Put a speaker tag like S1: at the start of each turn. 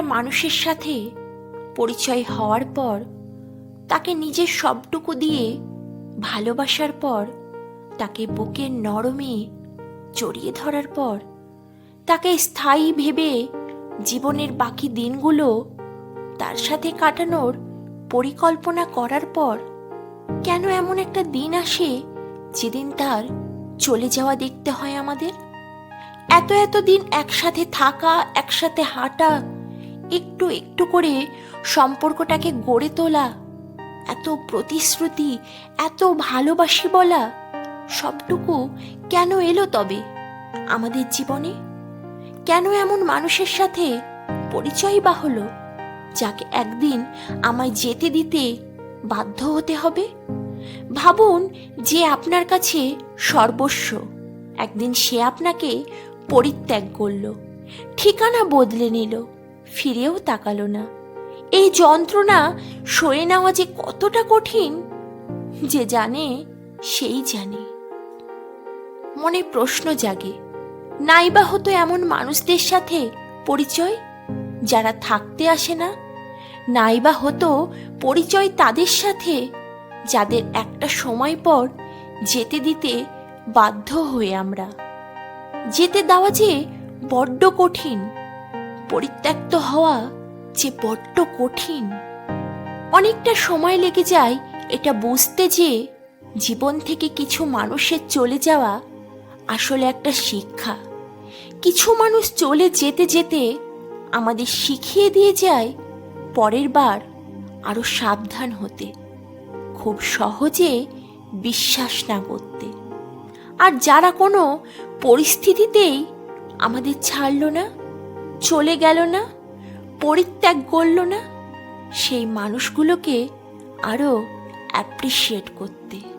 S1: একটা মানুষের সাথে পরিচয় হওয়ার পর, তাকে নিজের সবটুকু দিয়ে ভালোবাসার পর, তাকে বুকের নরমে জড়িয়ে ধরার পর, তাকে স্থায়ী ভেবে জীবনের বাকি দিনগুলো তার সাথে কাটানোর পরিকল্পনা করার পর, কেন এমন একটা দিন আসে যেদিন তার চলে যাওয়া দেখতে হয় আমাদের? এত এত দিন একসাথে থাকা, একসাথে হাঁটা একটু একটু করে সম্পর্কটাকে গড়ে তোলা, এত প্রতিশ্রুতি, এত ভালোবাসি বলা, সবটুকু কেন এলো তবে আমাদের জীবনে? কেন এমন মানুষের সাথে পরিচয় বা হলো, যাকে একদিন আমায় যেতে দিতে বাধ্য হতে হবে? ভাবুন যে আপনার কাছে সর্বস্ব, একদিন সে আপনাকে পরিত্যাগ করল, ঠিকানা বদলে নিল। ফিরেও তাকালো না। এই যন্ত্রণা সয়ে নেওয়া যে কতটা কঠিন, যে জানে, সেই জানে। মনে প্রশ্ন জাগে, নাইবা হতো এমন মানুষদের সাথে পরিচয় যারা থাকতে আসে না? নাইবা হতো পরিচয় তাদের সাথে যাদের একটা সময় পর যেতে দিতে বাধ্য হয়ে আমরা। যেতে দেওয়া যে বড্ড কঠিন পরিত্যক্ত হওয়া যে বড্ড কঠিন। অনেকটা সময় লেগে যায় এটা বুঝতে যে জীবন থেকে কিছু মানুষের চলে যাওয়া আসলে একটা শিক্ষা। কিছু মানুষ চলে যেতে যেতে আমাদের শিখিয়ে দিয়ে যায় পরের বার আরও সাবধান হতে, খুব সহজে বিশ্বাস না করতে। আর যারা কোনো পরিস্থিতিতেই আমাদের ছাড়লো না চলে গেল না? পরিত্যাগ করল না? সেই মানুষগুলোকে আরও অ্যাপ্রিসিয়েট করতে।